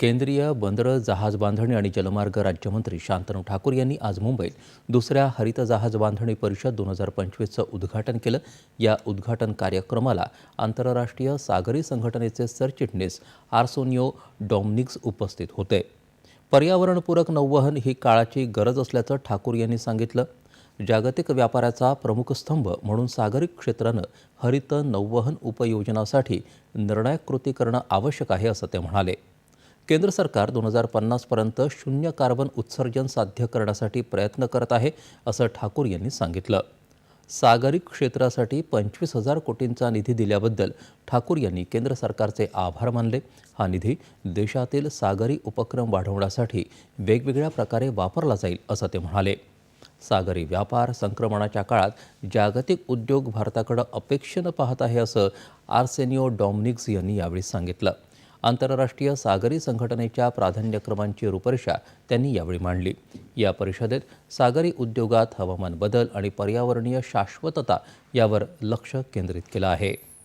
केंद्रीय बंदरं जहाज बांधणी आणि जलमार्ग राज्यमंत्री शांतनू ठाकूर यांनी आज मुंबईत दुसऱ्या हरित जहाज बांधणी परिषद दोन हजार पंचवीसचं उद्घाटन केलं. या उद्घाटन कार्यक्रमाला आंतरराष्ट्रीय सागरी संघटनेचे सरचिटणीस आर्सोनियो डॉमनिक्स उपस्थित होते. पर्यावरणपूरक नौवहन ही काळाची गरज असल्याचं ठाकूर यांनी सांगितलं. जागतिक व्यापाराचा प्रमुख स्तंभ म्हणून सागरी क्षेत्रानं हरित नौवहन उपयोजनासाठी निर्णायक कृती करणं आवश्यक आहे असं ते म्हणाले. केंद्र सरकार दोन हजार पन्नासपर्यंत शून्य कार्बन उत्सर्जन साध्य करण्यासाठी प्रयत्न करत आहे असं ठाकूर यांनी सांगितलं. सागरी क्षेत्रासाठी पंचवीस हजार कोटींचा निधी दिल्याबद्दल ठाकूर यांनी केंद्र सरकारचे आभार मानले. हा निधी देशातील सागरी उपक्रम वाढवण्यासाठी वेगवेगळ्या प्रकारे वापरला जाईल असं ते म्हणाले. सागरी व्यापार संक्रमणाच्या काळात जागतिक उद्योग भारताकडे अपेक्षेनं पाहत आहे असं आर्सेनिओ डॉमनिक्स यांनी यावेळी सांगितलं. आंतरराष्ट्रीय सागरी संघटनेच्या प्राधान्यक्रमांची रूपरेषा त्यांनी यावेळी मांडली. या परिषदेत सागरी उद्योगात हवामान बदल आणि पर्यावरणीय शाश्वतता यावर लक्ष केंद्रित केलं आहे.